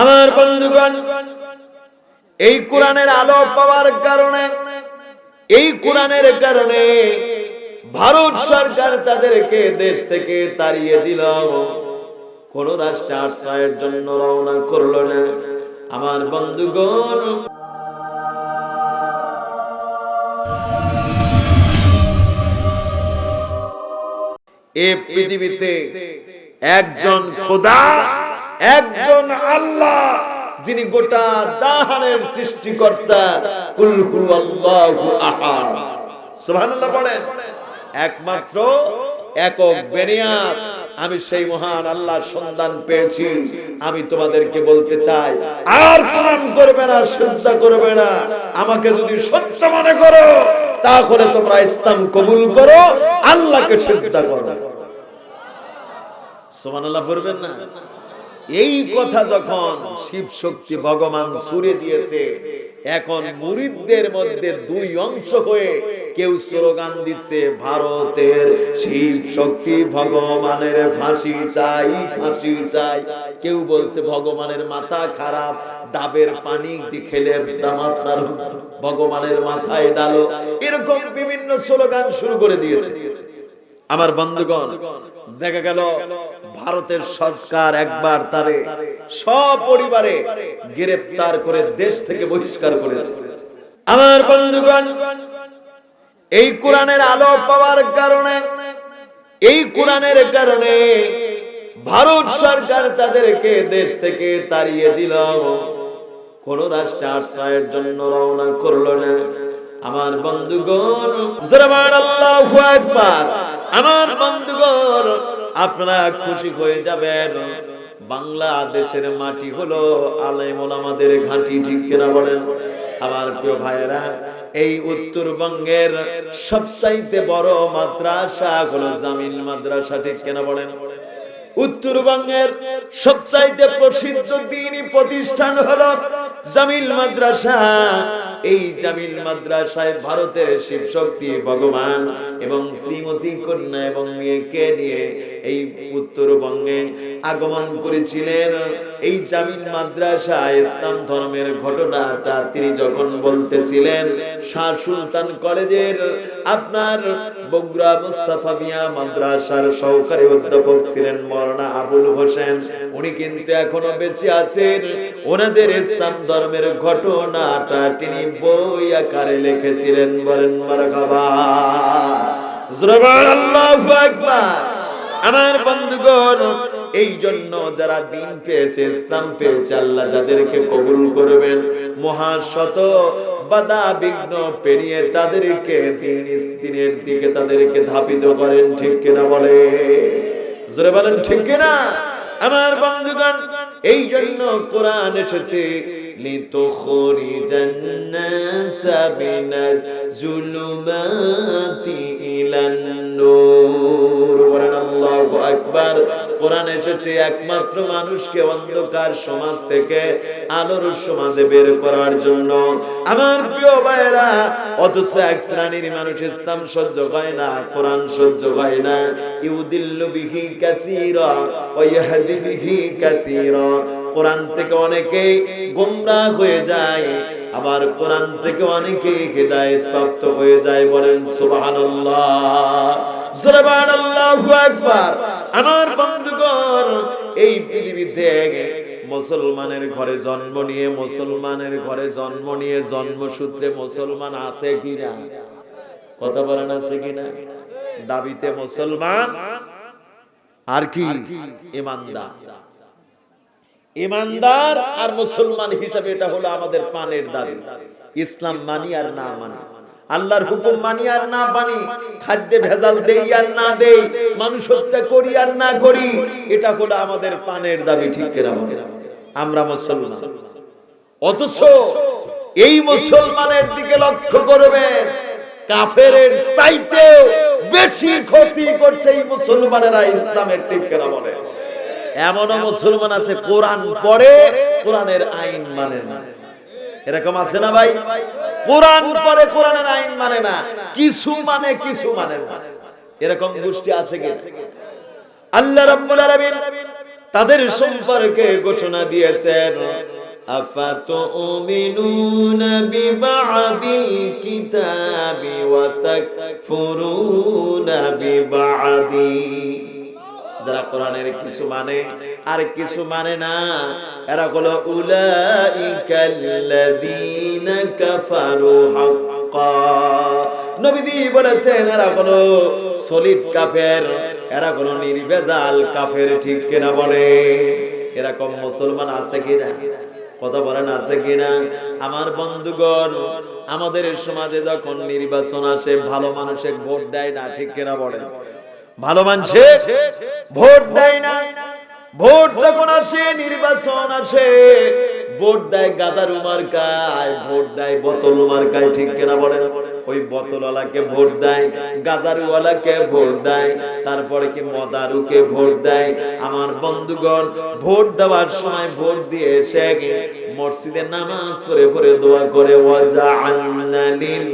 আমার বন্ধুগণ, এই কোরআনের আলো পাওয়ার কারণে, এই কোরআনের কারণে ভারত সরকার তাদেরকে দেশ থেকে তাড়িয়ে দিল। কোন রাষ্ট্রে আশ্রয়ের জন্য রওনা করল না। আমার বন্ধুগণ, এ পৃথিবীতে একজন খোদা একজন আল্লাহ যিনি গোটা জাহানের সৃষ্টিকর্তা। কুল আল্লাহু আহাদ। সুবহানাল্লাহ পড়েন একমাত্র একক বেনিয়াত আমি সেই মহান আল্লাহর সন্ধান পেয়েছি। আমি তোমাদেরকে বলতে চাই, আর প্রণাম করবে না শ্রদ্ধা করবে না। আমাকে যদি সত্য মনে করো, তাহলে তোমরা ইসলাম কবুল করো, আল্লাহকে শ্রদ্ধা করো। সুবহানাল্লাহ পড়বেন না? এই কথা যখন শিব শক্তি ভগবান সুরে দিয়েছে, এখন মুরিদদের মধ্যে দুই অংশ হয়ে কেউ স্লোগান দিচ্ছে, ভারতের শিব শক্তি ভগবানের ফাঁসি চাই ফাঁসি চাই। কেউ বলছে, ভগবানের মাথা খারাপ, ডাবের পানি খেলে আপনার ভগবানের মাথায় ডালো। এরকম বিভিন্ন স্লোগান শুরু করে দিয়েছে। আমার বন্ধুগণ, দেখা গেল ভারতের সরকার একবার তারে সপরিবারে গ্রেফতার করে দেশ থেকে বহিষ্কার করেছে। আমার বন্ধুগণ, এই কোরআনের আলো পাওয়ার কারণে, এই কোরআনের কারণে ভারত সরকার তাদেরকে দেশ থেকে তাড়িয়ে দিল। কোন রাষ্ট্রে আশ্রয়ের জন্য রওনা করল না। আমার বন্ধুগণ আমার বন্ধুগণ আপনারা খুশি হয়ে যাবেন। বাংলাদেশের মাটি হলো আলেম আমাদের ঘাঁটি, ঠিক কেনা বলেন? আমার প্রিয় ভাইয়েরা, এই উত্তরবঙ্গের সবচাইতে বড় মাদ্রাসা হলো জামিল মাদ্রাসা, ঠিক কেনা বলেন? উত্তরবঙ্গের সবচাইতে প্রসিদ্ধ দিনই প্রতিষ্ঠান হলো জামিল মাদ্রাসা। এই জামিল মাদ্রাসায় ভারতের শিব শক্তি ভগবান এবং শ্রীমতী কন্যা এবং মেয়েকে নিয়ে এই উত্তরবঙ্গে আগমন করেছিলেন। এই জামিল মাদ্রাসা ইসলাম ধর্মের ঘটনাটা তিনি যখন বলতেছিলেন, শাহ সুলতান কলেজের আপনার বগুড়া মুস্তাফা মিয়া মাদ্রাসার সহকারী অধ্যাপক ছিলেন মরনা আবুল হোসেন। উনি কিন্তু এখনও বেঁচে আছেন। ওনাদের ইসলাম ধর্মের ঘটনাটা তিনি বই আকারে লিখেছিলেন। বলেন, মারহাবা। আল্লাহু আকবার। আমার বন্ধুগণ এই জন্য যারা দিন পেয়েছে, ইসলাম পেয়েছে, আল্লাহ যাদেরকে কবুল করবেন, মহাশত বাধা বিঘ্ন পেরিয়ে তাদেরকে দিন দিনের দিকে তাদেরকে ধাপিত করেন, ঠিক কিনা বলে? জোরে বলেন, ঠিক কিনা? আমার বন্ধুগণ, এই জন্য কোরআন এসেছে আল্লাহু আকবার। কোরআন এসেছে একমাত্র মানুষকে অন্ধকার সমাজ থেকে আলোর সমাজে বের করার জন্য। আমার প্রিয় ভাইরা অথচ এক শ্রেণির মানুষ ইসলাম সহ্য হয় না, কোরআন সহ্য হয় না। ইউদিল্লু বিহি কাসীরা ওয়া ইয়াহদি বিহি কাসীরা। কোরআন থেকে অনেকে গোমরাহ হয়ে যায়, আবার কোরআন থেকে অনেকে হেদায়েত প্রাপ্ত হয়ে যায় বলেন সুবহানাল্লাহ। সুবহানাল্লাহু আকবার। আমার বন্ধুগণ, এই পৃথিবীতে মুসলমানের ঘরে জন্ম নিয়ে, মুসলমানের ঘরে জন্ম নিয়ে, জন্মসূত্রে মুসলমান আছে কিনা? কথা বলেন আছে কিনা? দাবিতে মুসলমান আর কি? ইমানদার। ইমানদার আর মুসলমান হিসাবে এটা হলো আমাদের পানের দাবি। ইসলাম মানি আর না মানি। আল্লাহর হুকুম মানি আর না মানি, খাদ্যে ভেজাল দেই আর না দেই মানুষ হত্যা করি আর না করি, এটা হলো আমাদের পানের দাবি, ঠিক আমরা মুসলমান। অথচ এই মুসলমানের দিকে লক্ষ্য করবেন কাফেরের চাইতে বেশি ক্ষতি করছে এই মুসলমানেরা ইসলামের, ঠিক কেনা বলে? এমনও মুসলমান আছে, কোরআন পড়ে, কোরআনের আইন মানে না। এরকম আছে না ভাই কোরআন পড়ে কোরআনের আইন মানে না কিছু মানে কিছু মানে না এরকম গোষ্ঠী আছে কি আল্লাহ রাব্বুল আলামিন তাদের সম্পর্কে ঘোষণা দিয়েছেন أفتؤمنون ببعض الكتاب وتكفرون ببعض যারা কোরআনের কিছু মানে আর কিছু মানে না। এরা হলো উলাইকাল্লাযীনা কাফারু হাক্কা। নবীজি বলেছেন, এরা হলো সলিড কাফের। এরা হলো নির্বেজাল কাফের, ঠিক কিনা বলে? এরকম মুসলমান আছে কিনা? কথা বলেন, আছে কিনা? আমার বন্ধুগণ, আমাদের সমাজে যখন নির্বাচন আসে, ভালো মানুষের ভোট দেয় না, ঠিক কিনা বলেন ভালো মানুষে ভোট দেয় না। ভোট যখন আসে, নির্বাচন আসে, ভোট দেয় গাদার মার্কায় ভোট দেয় বোতল মার্কায় ঠিক কিনা বলেন? ওই বোতলওয়ালাকে ভোট দেয়, গাজারওয়ালাকে ভোট দেয়, তারপরে কি মদারুকে ভোট দেয়? আমার বন্ধুগণ, ভোট দেওয়ার সময় ভোট দিয়ে এসে মসজিদে নামাজ পড়ে পড়ে দোয়া করে ওয়াজা আন্নালিল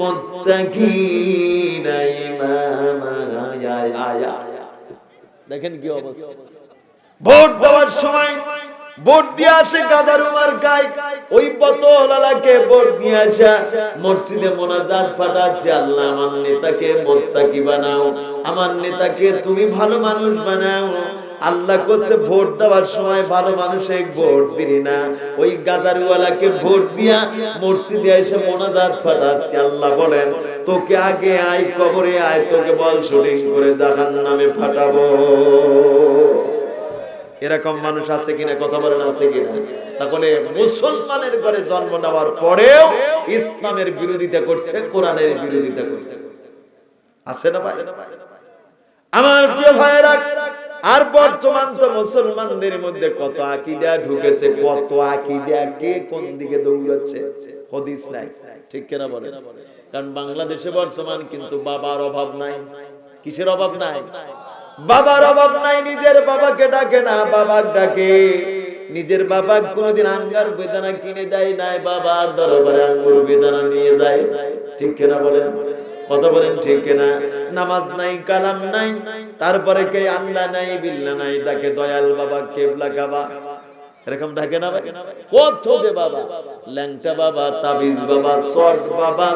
মুত্তাকিনা ইমামা আয়া আয়া দেখেন কি অবস্থা। ভোট দেওয়ার সময় ভোট দিয়ে আসে গাজার উমার গায়। ওই বোতলালাকে ভোট দিয়ে আসা। মসজিদে মোনাজাত ফাটাচ্ছে আল্লাহ আমার নেতাকে মোত্তাকি বানাও। আমার নেতাকে তুমি ভালো মানুষ বানাও। আল্লাহ করছে ভোট দেওয়ার সময় ভালো মানুষে ভোট দিলি না। ওই গাজারওয়ালাকে ভোট দিয়া মসজিদে এসে মোনাজাত ফাটাচ্ছে আল্লাহ বলেন, তোকে আগে আয়, কবরে আয়, তোকে বল শুটিং করে জাহান নামে ফাটাবো এরকম মানুষ আছে কিনা কথা বলেন আছে কিনা? তাহলে মুসলমানের ঘরে জন্ম নেওয়ার পরেও ইসলামের বিরোধিতা করছে কোরআনের বিরোধিতা করছে। আছে না ভাই? আমার প্রিয় ভাইরা আর বর্তমান তো মুসলমানদের মধ্যে কত আকিদা ঢুকেছে কত আকিদা কে কোন দিকে দৌড়াচ্ছে হদিস নাই। ঠিক কেনা বলে কারণ বাংলাদেশে বর্তমান কিন্তু বাবার অভাব নাই কিসের অভাব নাই? বাবার অভাব নাই, নিজের বাবাকে ডাকে না বাবার ডাকে। নিজের বাবা কোনদিন আঙ্গার বেদানা কিনে দেয় নাই, বাবার দরবারে আঙ্গুর বেদানা নিয়ে যায়। ঠিক কেনা বলেন? কথা বলেন ঠিক কিনা? নামাজ নাই, কালাম নাই, তারপরে কে আল্লাহ নাই, বিল্লা নাই, ডাকে দয়াল বাবা, কেবলা কাবা। এরকম ডাকে না কত বাবা, ল্যাংটা বাবা, তাবিজ বাবা বাবা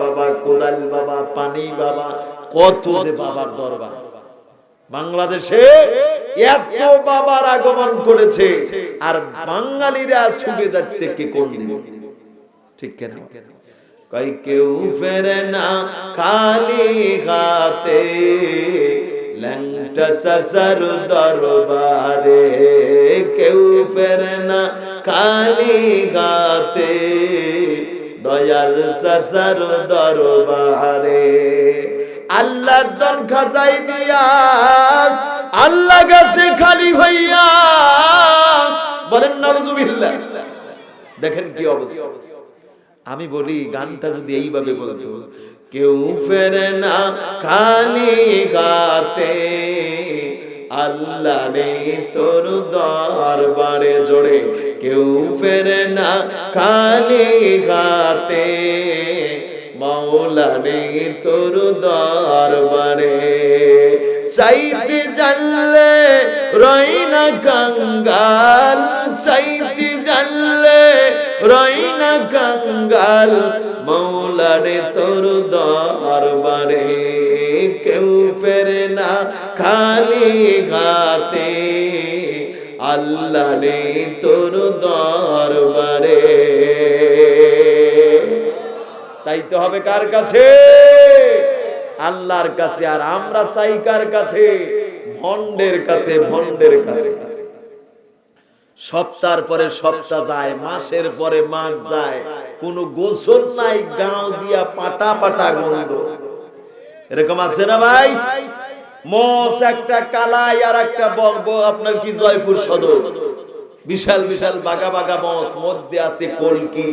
বাবা, কোদাল বাবা, পানি বাবা, কত যে বাবার দরবার। বাংলাদেশে এত বাবার আগমন করেছে, আর বাঙালিরা ছুটে যাচ্ছে কি কোন ঠিক কেন? কই কেউ ফেরে না খালি হাতে, ল্যাংটা সাসার দরবারে। কেউ ফেরে না খালি হাতে, দয়াল সাসার দরবারে। আল্লাহর দন খাজাই দিয়া, আল্লাহ গাছে খালি হইয়া বলেন নজুবিল্লাহ দেখেন কি অবস্থা। আমি বলি, গানটা যদি এইভাবে বলতো, কেউ ফেরে না খালি গাতে আল্লাহ নেই তোর দরবারে জোরে, কেউ ফেরে না খালি গাতে নেই তোর দরবারে চাইতে জানলে রই না কাঙ্গাল চাইতে জানলে রই না কাঙ্গাল মৌলারে তোর দরবারে কেউ ফেরে না খালি হাতে, আল্লাহ রে তোর দরবারে চাইতে হবে কার কাছে? আল্লাহর কাছে। আর আমরা চাই কার কাছে? ভন্ডের কাছে ভন্ডের কাছে। সপ্তাহ পরে সপ্তাহ যায়, মাসের পরে মাস যায়। কোন গোসল নাই গাঁও দিয়া পাটা পাটা গন্ধ। এরকম আছে না ভাই? মস একটা কালাই আর একটা বকব আপনার কি জয়পুর সদর? বিশাল বিশাল বাগা বাগা মস, মধ্যে আছে কলকি।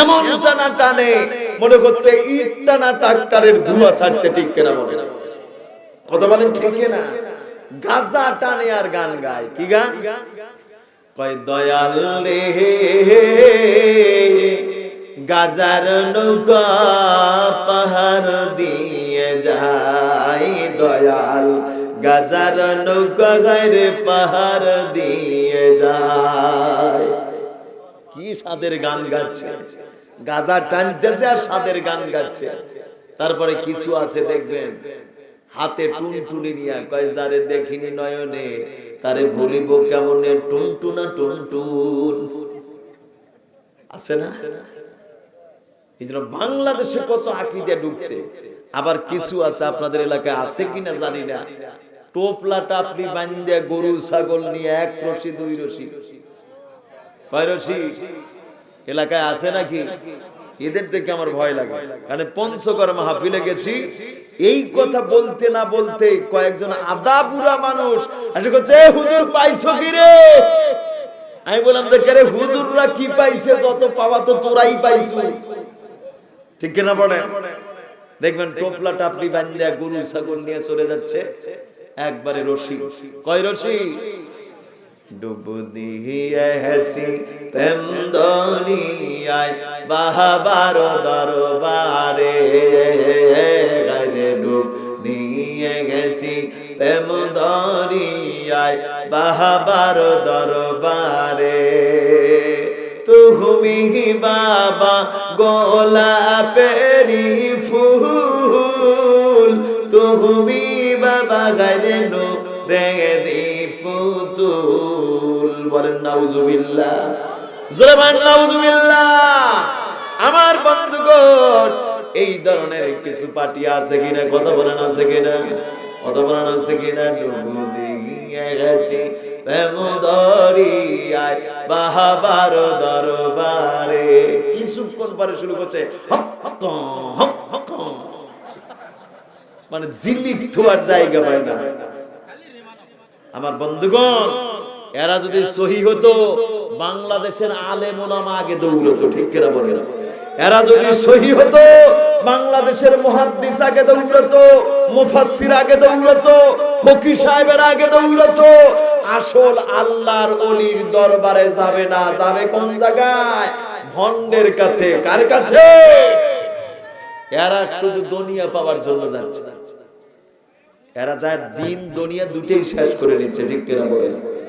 এমন টানা টানে, মনে হচ্ছে ইট টানা ট্রাক্টরের ধোঁয়া ছাড়ছে, ঠিক কেনা বলে। কথা বলেন ঠিক না গাজা টানে আর গান গায়। কি গান? কয়, দয়াল রে, গাজার নৌকা পাহাড় দিয়ে যাই দয়াল। গাজার নৌকা গায়ে পাহাড় দিয়ে যায়। কি সাদের গান গাচ্ছে? গাজা টানতেছে আর সাদের গান গাচ্ছে। তারপরে কিছু আছে দেখবেন, হাতে টুনটুনি নিয়ে কয়, যারে দেখিনি নয়নে, তারে ভুলিব কেমনে? টুনটুনা টুনটুন। আছে না? এই জন্য বাংলাদেশে কত আকিদা ঢুকছে। আবার কিছু আছে আপনাদের এলাকায় আছে কিনা জানি না। টোপলা টাপলি বান্ধে গরু, ছাগল নিয়ে এক রশি, দুই রশি। কয় রশি? এলাকায় আছে নাকি? এদের দেখে আমার ভয় লাগে। কারণ পঞ্চকর মাহফিলে গেছি। এই কথা বলতে না বলতে কয়েকজন আদা বুড়া মানুষ করছে হুজুর, পাইছো কি রে? আমি বললাম যে কে হুজুররা কি পাইছে? যত পাওয়া তো তোরাই পাইছো। ঠিক কিনা বলে দেখবেন টোপলা টাপলি বান্ধা গরু ছাগল নিয়ে চলে যাচ্ছে। একবারে রশি। কয় রশি? দরবারে। ডুব গেছি প্রেম দরিয়ায় বাহাবার দরবারে। তুমি বাবা গোলাপেরি ফুল। তুমি বাবা, গাইরে নো দি পুতুল বলেন, নাউজুবিল্লাহ। জোরে বলেন, নাউজুবিল্লাহ। আমার বন্ধুগণ, এই ধরনের কিছু পার্টি আছে কিনা? কথা বলেন, আছে কিনা? কথা বলেন, আছে কিনা? ডুবু দিয়ে গেছি। দরিয়ায় বাহাবার দরবারে। শুরু করছে মানে থোয়ার জায়গা না। আমার বন্ধুগণ, এরা যদি সহি হতো, বাংলাদেশের আলেম ওলামা আগে দৌড়তো, ঠিক কেনা বলে না এরা যদি সহি হতো, বাংলাদেশের মুহাদ্দিস আগে দৌড়তো, মুফাসসির আগে দৌড়তো, ফকির সাহেবের আগে দৌড়তো আসল আল্লাহর অলির দরবারে যাবে না, যাবে কোন জায়গায়? ভন্ডের কাছে। কার কাছে? এরা শুধু দুনিয়া পাওয়ার জন্য যাচ্ছে। এরা যায় দিন দুনিয়া দুটেই শেষ করে নিচ্ছে, ঠিক কিনা